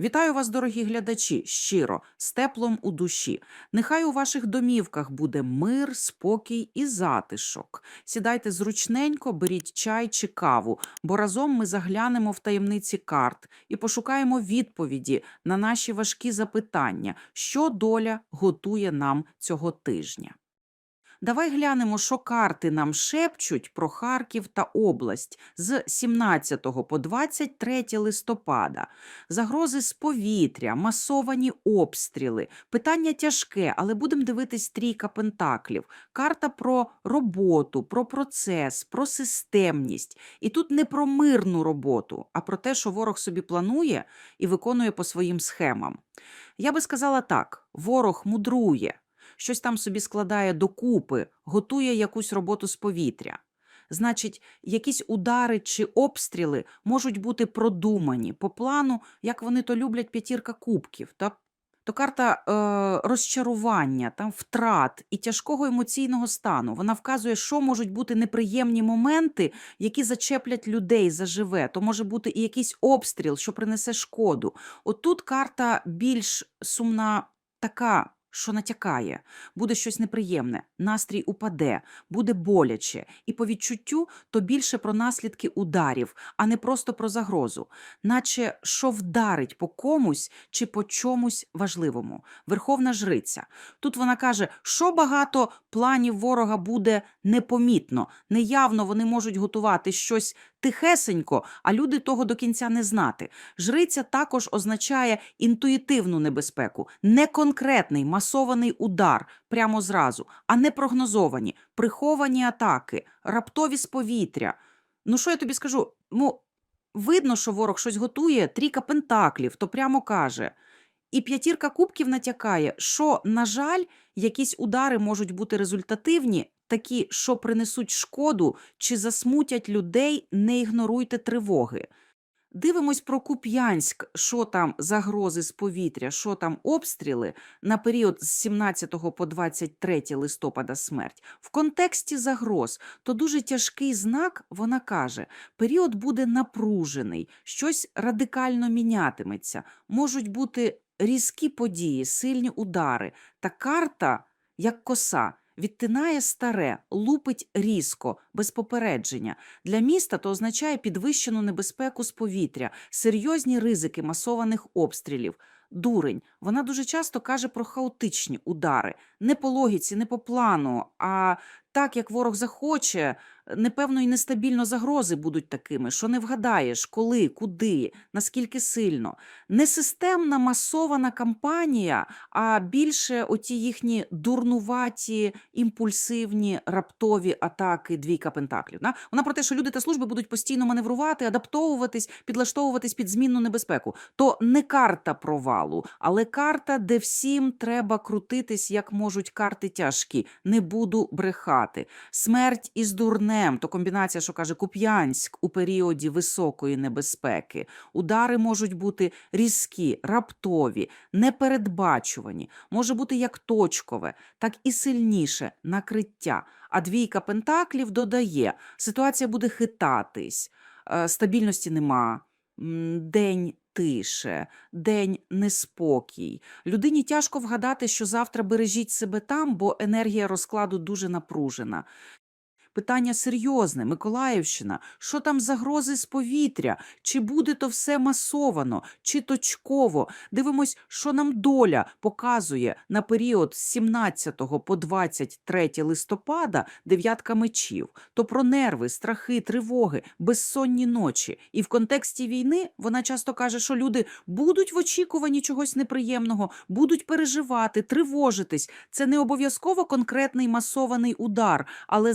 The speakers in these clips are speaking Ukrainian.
Вітаю вас, дорогі глядачі, щиро, з теплом у душі. Нехай у ваших домівках буде мир, спокій і затишок. Сідайте зручненько, беріть чай чи каву, бо разом ми заглянемо в таємниці карт і пошукаємо відповіді на наші важкі запитання, що доля готує нам цього тижня. Давай глянемо, що карти нам шепчуть про Харків та область з 17 по 23 листопада. Загрози з повітря, масовані обстріли. Питання тяжке, але будемо дивитись трійка пентаклів. Карта про роботу, про процес, про системність. І тут не про мирну роботу, а про те, що ворог собі планує і виконує по своїм схемам. Я би сказала так: ворог мудрує щось там собі складає докупи, готує якусь роботу з повітря. Значить, якісь удари чи обстріли можуть бути продумані по плану, як вони то люблять п'ятірка кубків. Та то карта е, розчарування, там втрат і тяжкого емоційного стану. Вона вказує, що можуть бути неприємні моменти, які зачеплять людей заживе. То може бути і якийсь обстріл, що принесе шкоду. Отут карта більш сумна така. Що натякає, буде щось неприємне, настрій упаде, буде боляче, і по відчуттю то більше про наслідки ударів, а не просто про загрозу, наче що вдарить по комусь чи по чомусь важливому. Верховна жриця. Тут вона каже, що багато планів ворога буде непомітно, неявно вони можуть готувати щось тихесенько, а люди того до кінця не знати. Жриця також означає інтуїтивну небезпеку, не конкретний масований удар прямо зразу, а не прогнозовані, приховані атаки, раптові з повітря. Ну, що я тобі скажу? Ну, видно, що ворог щось готує, трійка пентаклів, то прямо каже. І п'ятірка кубків натякає, що, на жаль, якісь удари можуть бути результативні, такі, що принесуть шкоду чи засмутять людей, не ігноруйте тривоги. Дивимось про Куп'янськ, що там загрози з повітря, що там обстріли на період з 17 по 23 листопада смерть. В контексті загроз то дуже тяжкий знак, вона каже, період буде напружений, щось радикально мінятиметься, можуть бути різкі події, сильні удари. Та карта, як коса, відтинає старе, лупить різко, без попередження. Для міста то означає підвищену небезпеку з повітря, серйозні ризики масованих обстрілів. Дурень, вона дуже часто каже про хаотичні удари, не по логіці, не по плану, а так, як ворог захоче, непевно і нестабільно загрози будуть такими, що не вгадаєш, коли, куди, наскільки сильно. Не системна масована кампанія, а більше оті їхні дурнуваті, імпульсивні, раптові атаки двійка пентаклів. Да? Вона про те, що люди та служби будуть постійно маневрувати, адаптовуватись, підлаштовуватись під змінну небезпеку. То не карта провалу, але карта, де всім треба крутитись, як можуть карти тяжкі. Не буду брехати. Смерть із дурнем то комбінація, що каже Куп'янськ у періоді високої небезпеки. Удари можуть бути різкі, раптові, непередбачувані, може бути як точкове, так і сильніше накриття. А двійка пентаклів додає, ситуація буде хитатись, е, стабільності нема, день тише, день неспокій. Людині тяжко вгадати, що завтра бережіть себе там, бо енергія розкладу дуже напружена. Питання серйозне, Миколаївщина. Що там загрози з повітря? Чи буде то все масовано, чи точково? Дивимось, що нам доля показує на період з 17 по 23 листопада дев'ятка мечів. То про нерви, страхи, тривоги, безсонні ночі. І в контексті війни вона часто каже, що люди будуть в очікуванні чогось неприємного, будуть переживати, тривожитись. Це не обов'язково конкретний масований удар, але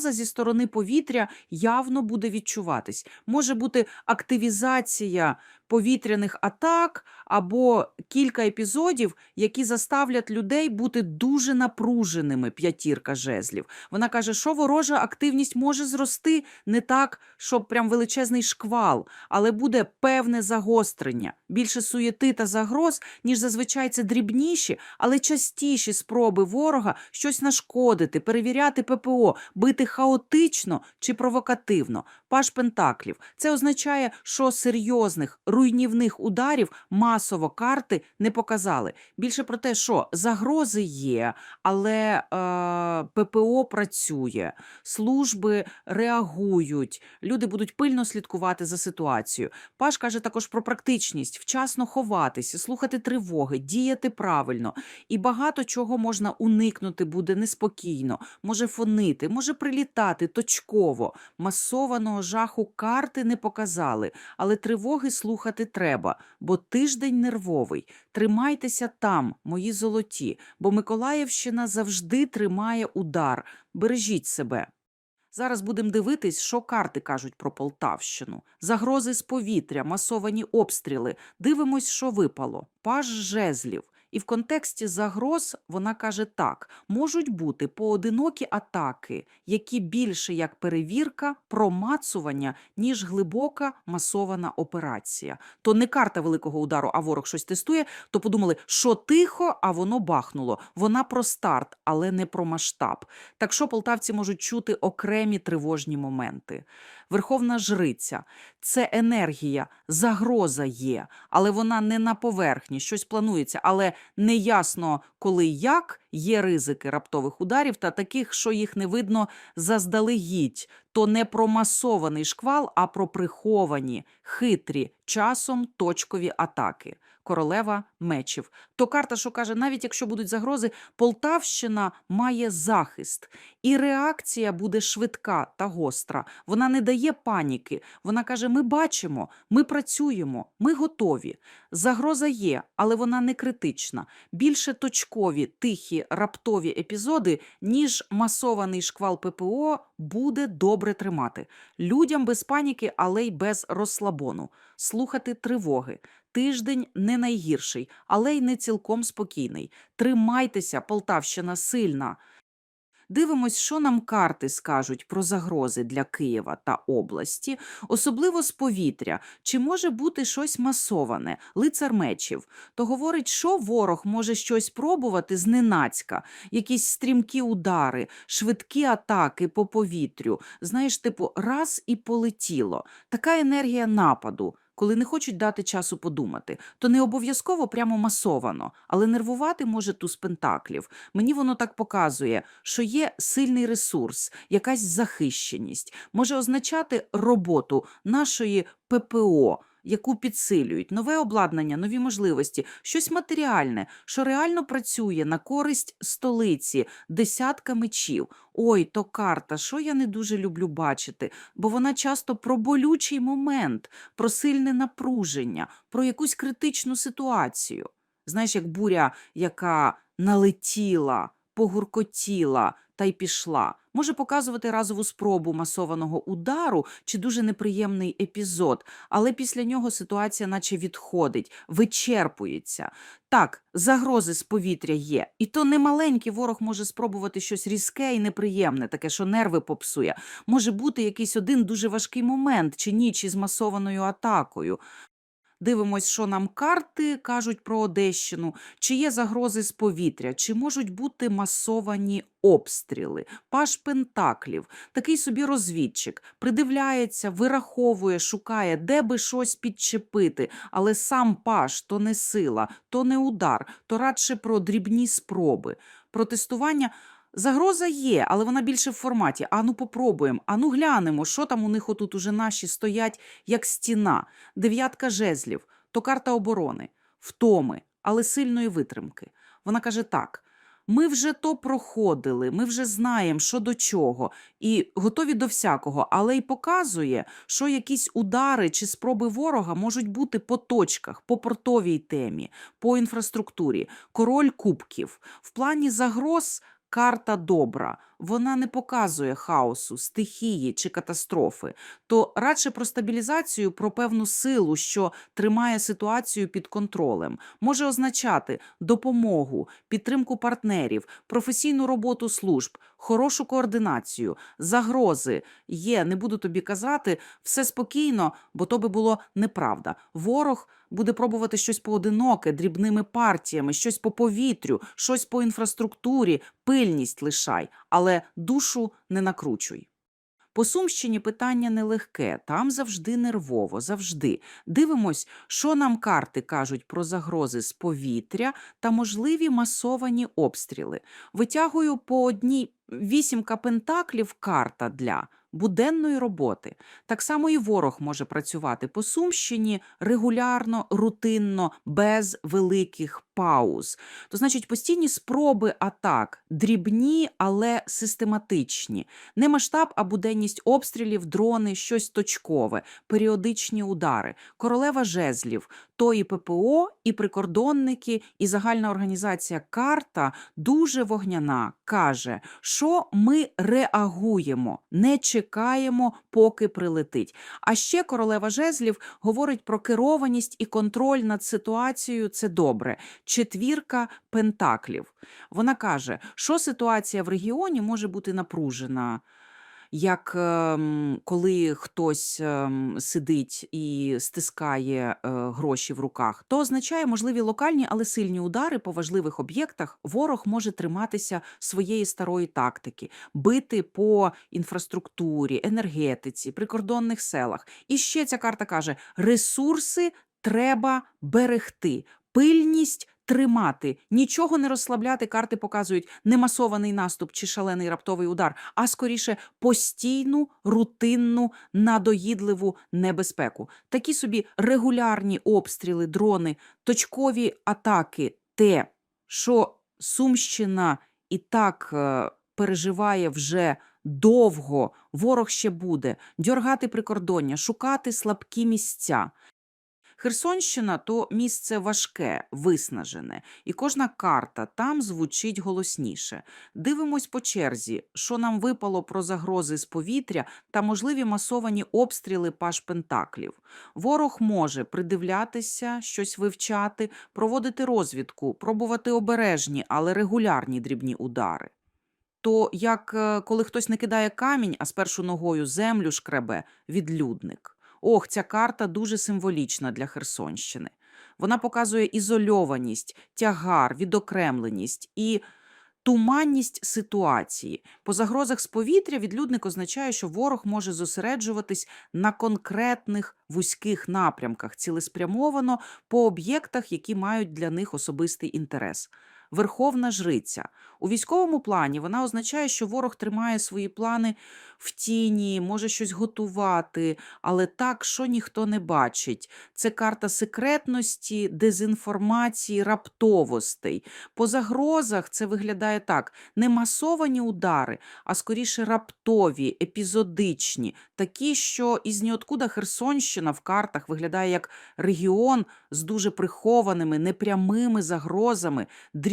загроза зі сторони повітря явно буде відчуватись. Може бути активізація повітряних атак або кілька епізодів, які заставлять людей бути дуже напруженими. П'ятірка жезлів. Вона каже, що ворожа активність може зрости не так, щоб прям величезний шквал, але буде певне загострення, більше суєти та загроз, ніж зазвичай це дрібніші, але частіші спроби ворога щось нашкодити, перевіряти ППО, бити хаотично чи провокативно. Паш Пентаклів. Це означає, що серйозних руйнівних ударів масово карти не показали. Більше про те, що загрози є, але е, ППО працює, служби реагують, люди будуть пильно слідкувати за ситуацією. Паш каже також про практичність, вчасно ховатися, слухати тривоги, діяти правильно. І багато чого можна уникнути буде неспокійно, може фонити, може прилітати точково. Масованого жаху карти не показали, але тривоги слухати треба, бо тиждень нервовий. Тримайтеся там, мої золоті, бо Миколаївщина завжди тримає удар. Бережіть себе. Зараз будемо дивитись, що карти кажуть про Полтавщину. Загрози з повітря, масовані обстріли. Дивимось, що випало. Паж жезлів. І в контексті загроз вона каже так: можуть бути поодинокі атаки, які більше як перевірка, промацування, ніж глибока масована операція. То не карта великого удару, а ворог щось тестує. То подумали, що тихо, а воно бахнуло. Вона про старт, але не про масштаб. Так що полтавці можуть чути окремі тривожні моменти. Верховна жриця це енергія, загроза є, але вона не на поверхні, щось планується, але неясно, коли як є ризики раптових ударів та таких, що їх не видно заздалегідь. То не про масований шквал, а про приховані, хитрі, часом точкові атаки. Королева мечів. То карта, що каже, навіть якщо будуть загрози, Полтавщина має захист, і реакція буде швидка та гостра. Вона не дає паніки. Вона каже: ми бачимо, ми працюємо, ми готові. Загроза є, але вона не критична. Більше точкові, тихі, раптові епізоди, ніж масований шквал ППО буде добре тримати. Людям без паніки, але й без розслабону. Слухати тривоги. Тиждень не найгірший, але й не цілком спокійний. Тримайтеся, Полтавщина сильна. Дивимось, що нам карти скажуть про загрози для Києва та області, особливо з повітря. Чи може бути щось масоване, лицар мечів? То говорить, що ворог може щось пробувати зненацька, якісь стрімкі удари, швидкі атаки по повітрю. Знаєш, типу, раз і полетіло. Така енергія нападу. Коли не хочуть дати часу подумати, то не обов'язково прямо масовано, але нервувати може туз пентаклів. Мені воно так показує, що є сильний ресурс, якась захищеність, може означати роботу нашої ППО. Яку підсилюють нове обладнання, нові можливості, щось матеріальне, що реально працює на користь столиці, десятка мечів. Ой, то карта, що я не дуже люблю бачити, бо вона часто про болючий момент, про сильне напруження, про якусь критичну ситуацію. Знаєш, як буря, яка налетіла, погуркотіла та й пішла, може показувати разову спробу масованого удару чи дуже неприємний епізод, але після нього ситуація наче відходить, вичерпується. Так, загрози з повітря є, і то не маленький ворог може спробувати щось різке і неприємне, таке, що нерви попсує. Може бути якийсь один дуже важкий момент чи ніч із масованою атакою. Дивимось, що нам карти кажуть про Одещину, чи є загрози з повітря, чи можуть бути масовані обстріли. Паш Пентаклів, такий собі розвідчик, придивляється, вираховує, шукає, де би щось підчепити, але сам паш то не сила, то не удар, то радше про дрібні спроби. Протестування. Загроза є, але вона більше в форматі. Ану, попробуємо, ану глянемо, що там у них отут уже наші стоять, як стіна. Дев'ятка жезлів, то карта оборони, втоми, але сильної витримки. Вона каже так: ми вже то проходили, ми вже знаємо, що до чого, і готові до всякого, але й показує, що якісь удари чи спроби ворога можуть бути по точках, по портовій темі, по інфраструктурі. Король кубків. В плані загроз карта добра. Вона не показує хаосу, стихії чи катастрофи, то радше про стабілізацію, про певну силу, що тримає ситуацію під контролем, може означати допомогу, підтримку партнерів, професійну роботу служб, хорошу координацію, загрози є. Не буду тобі казати, все спокійно, бо то би було неправда. Ворог буде пробувати щось поодиноке, дрібними партіями, щось по повітрю, щось по інфраструктурі, пильність лишай, але душу не накручуй. По Сумщині питання нелегке, там завжди нервово, завжди. Дивимось, що нам карти кажуть про загрози з повітря та можливі масовані обстріли. Витягую по одній вісімка пентаклів карта для буденної роботи. Так само і ворог може працювати по Сумщині регулярно, рутинно, без великих пауз. То значить, постійні спроби атак, дрібні, але систематичні. Не масштаб, а буденність обстрілів, дрони, щось точкове, періодичні удари. Королева жезлів, то і ППО, і прикордонники, і загальна організація карта дуже вогняна. Каже, що ми реагуємо, не чекаємо, поки прилетить. А ще королева жезлів говорить про керованість і контроль над ситуацією. Це добре. Четвірка пентаклів. Вона каже, що ситуація в регіоні може бути напружена. Як ем, коли хтось ем, сидить і стискає е, гроші в руках, то означає можливі локальні, але сильні удари по важливих об'єктах. Ворог може триматися своєї старої тактики, бити по інфраструктурі, енергетиці, прикордонних селах. І ще ця карта каже: ресурси треба берегти, пильність. Тримати, нічого не розслабляти. Карти показують не масований наступ чи шалений раптовий удар, а скоріше постійну, рутинну, надоїдливу небезпеку. Такі собі регулярні обстріли, дрони, точкові атаки, те, що Сумщина і так е, переживає вже довго, ворог ще буде, дьоргати прикордоння, шукати слабкі місця. Херсонщина то місце важке, виснажене, і кожна карта там звучить голосніше. Дивимось по черзі, що нам випало про загрози з повітря та можливі масовані обстріли паш пентаклів. Ворог може придивлятися, щось вивчати, проводити розвідку, пробувати обережні, але регулярні дрібні удари. То як е, коли хтось не кидає камінь, а спершу ногою землю шкребе відлюдник. Ох, ця карта дуже символічна для Херсонщини. Вона показує ізольованість, тягар, відокремленість і туманність ситуації. По загрозах з повітря відлюдник означає, що ворог може зосереджуватись на конкретних вузьких напрямках, цілеспрямовано по об'єктах, які мають для них особистий інтерес. Верховна жриця. У військовому плані вона означає, що ворог тримає свої плани в тіні, може щось готувати, але так, що ніхто не бачить. Це карта секретності, дезінформації, раптовостей. По загрозах це виглядає так: не масовані удари, а скоріше раптові, епізодичні, такі, що із ніоткуда Херсонщина в картах виглядає як регіон з дуже прихованими, непрямими загрозами,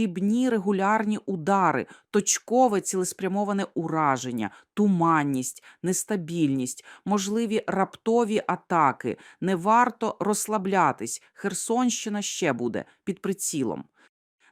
дрібні регулярні удари, точкове цілеспрямоване ураження, туманність, нестабільність, можливі раптові атаки. Не варто розслаблятись. Херсонщина ще буде під прицілом.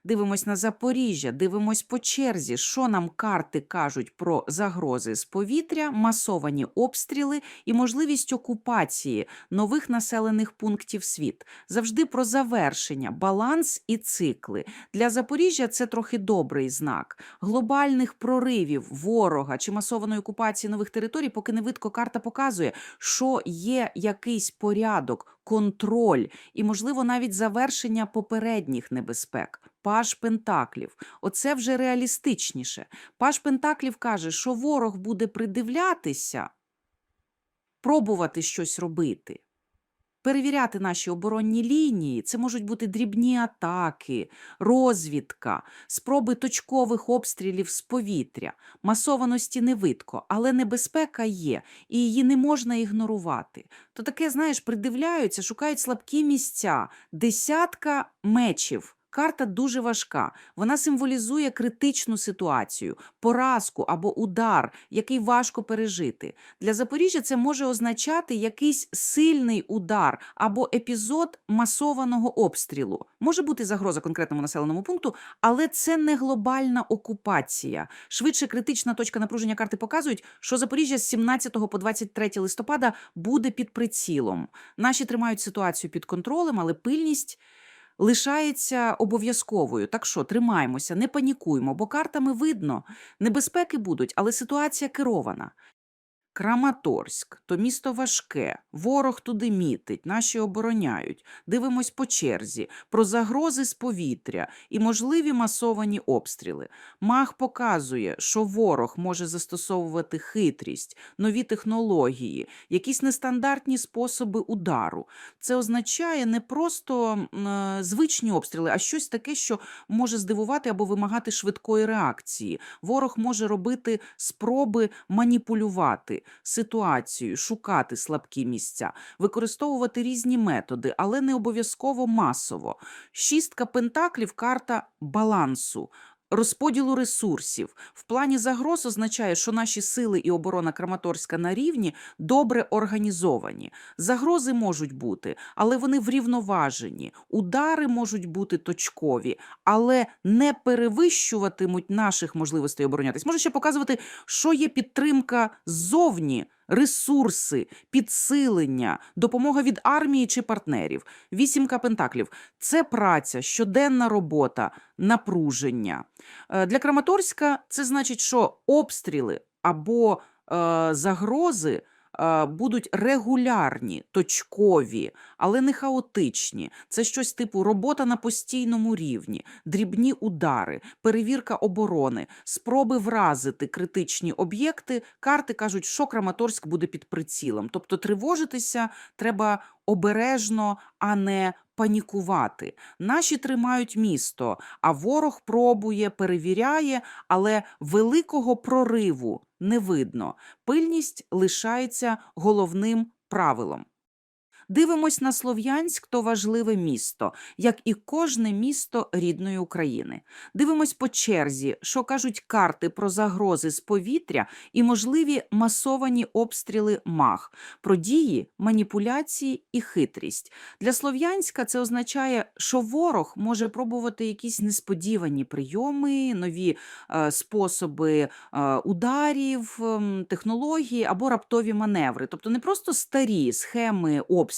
Дивимось на Запоріжжя, дивимось по черзі, що нам карти кажуть про загрози з повітря, масовані обстріли і можливість окупації нових населених пунктів світ. Завжди про завершення, баланс і цикли. Для Запоріжжя це трохи добрий знак. Глобальних проривів ворога чи масованої окупації нових територій, поки не видко карта показує, що є якийсь порядок, контроль і, можливо, навіть завершення попередніх небезпек. Паш Пентаклів. Оце вже реалістичніше. Паш Пентаклів каже, що ворог буде придивлятися, пробувати щось робити. Перевіряти наші оборонні лінії це можуть бути дрібні атаки, розвідка, спроби точкових обстрілів з повітря, масованості не видко, але небезпека є, і її не можна ігнорувати. То таке, знаєш, придивляються, шукають слабкі місця, десятка мечів. Карта дуже важка. Вона символізує критичну ситуацію, поразку або удар, який важко пережити. Для Запоріжжя це може означати якийсь сильний удар або епізод масованого обстрілу. Може бути загроза конкретному населеному пункту, але це не глобальна окупація. Швидше критична точка напруження карти показують, що Запоріжжя з 17 по 23 листопада буде під прицілом. Наші тримають ситуацію під контролем, але пильність лишається обов'язковою. Так що тримаємося, не панікуємо, бо картами видно, небезпеки будуть, але ситуація керована. Краматорськ то місто важке, ворог туди мітить, наші обороняють. Дивимось по черзі, про загрози з повітря і можливі масовані обстріли. Маг показує, що ворог може застосовувати хитрість, нові технології, якісь нестандартні способи удару. Це означає не просто е, звичні обстріли, а щось таке, що може здивувати або вимагати швидкої реакції. Ворог може робити спроби маніпулювати ситуацією, шукати слабкі місця, використовувати різні методи, але не обов'язково масово. Шістка пентаклів карта балансу. Розподілу ресурсів в плані загроз означає, що наші сили і оборона Краматорська на рівні добре організовані. Загрози можуть бути, але вони врівноважені. Удари можуть бути точкові, але не перевищуватимуть наших можливостей оборонятись. Може ще показувати, що є підтримка ззовні, ресурси, підсилення, допомога від армії чи партнерів. Вісімка пентаклів це праця, щоденна робота, напруження. Е, Для Краматорська це значить, що обстріли або е, загрози будуть регулярні, точкові, але не хаотичні. Це щось типу робота на постійному рівні, дрібні удари, перевірка оборони, спроби вразити критичні об'єкти. Карти кажуть, що Краматорськ буде під прицілом. Тобто тривожитися треба обережно, а не панікувати. Наші тримають місто, а ворог пробує, перевіряє, але великого прориву не видно. Пильність лишається головним правилом. Дивимось на Слов'янськ то важливе місто, як і кожне місто рідної України. Дивимось по черзі, що кажуть карти про загрози з повітря і можливі масовані обстріли маг, про дії, маніпуляції і хитрість. Для Слов'янська це означає, що ворог може пробувати якісь несподівані прийоми, нові е, способи е, ударів, ем, технології або раптові маневри. Тобто не просто старі схеми обстрілів,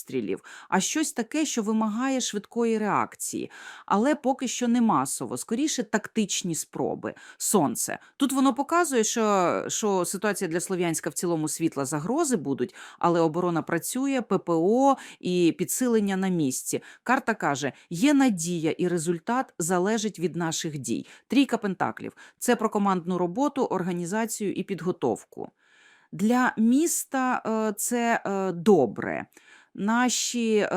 а щось таке, що вимагає швидкої реакції, але поки що не масово, скоріше тактичні спроби. Сонце. Тут воно показує, що, що ситуація для Слов'янська в цілому світла загрози будуть, але оборона працює, ППО і підсилення на місці. Карта каже: є надія, і результат залежить від наших дій. Трійка пентаклів це про командну роботу, організацію і підготовку. Для міста е, це е, добре. Наші е,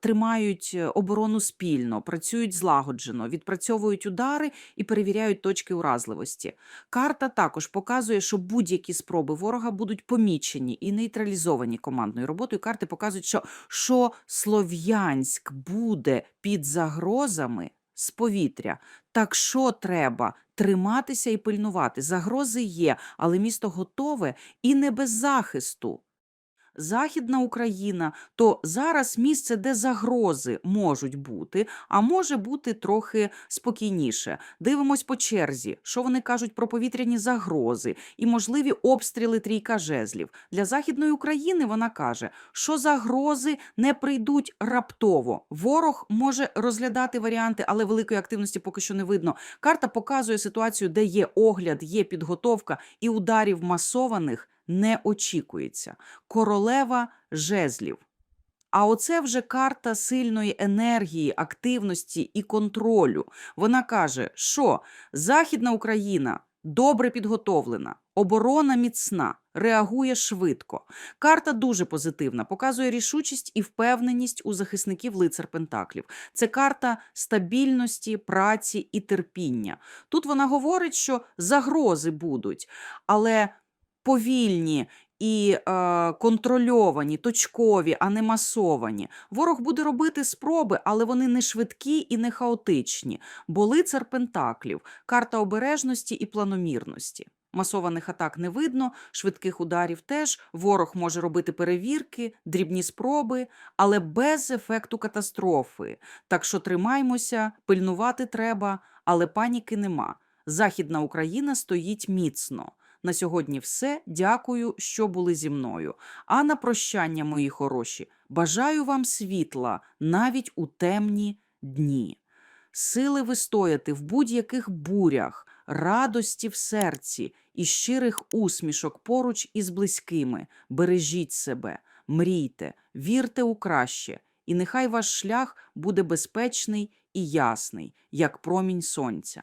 тримають оборону спільно, працюють злагоджено, відпрацьовують удари і перевіряють точки уразливості. Карта також показує, що будь-які спроби ворога будуть помічені і нейтралізовані командною роботою. Карти показують, що, що Слов'янськ буде під загрозами з повітря. Так що треба триматися і пильнувати. Загрози є, але місто готове і не без захисту. Західна Україна то зараз місце, де загрози можуть бути, а може бути трохи спокійніше. Дивимось по черзі, що вони кажуть про повітряні загрози і можливі обстріли трійка жезлів. Для Західної України вона каже, що загрози не прийдуть раптово. Ворог може розглядати варіанти, але великої активності поки що не видно. Карта показує ситуацію, де є огляд, є підготовка і ударів масованих не очікується. Королева жезлів. А оце вже карта сильної енергії, активності і контролю. Вона каже, що Західна Україна добре підготовлена, оборона міцна, реагує швидко. Карта дуже позитивна, показує рішучість і впевненість у захисників лицар Пентаклів. Це карта стабільності, праці і терпіння. Тут вона говорить, що загрози будуть, але повільні і е, контрольовані, точкові, а не масовані. Ворог буде робити спроби, але вони не швидкі і не хаотичні. Бо лицар Пентаклів, карта обережності і планомірності. Масованих атак не видно, швидких ударів теж. Ворог може робити перевірки, дрібні спроби, але без ефекту катастрофи. Так що тримаймося, пильнувати треба, але паніки нема. Західна Україна стоїть міцно. На сьогодні все. Дякую, що були зі мною. А на прощання, мої хороші, бажаю вам світла навіть у темні дні. Сили вистояти в будь-яких бурях, радості в серці і щирих усмішок поруч із близькими. Бережіть себе, мрійте, вірте у краще, і нехай ваш шлях буде безпечний і ясний, як промінь сонця.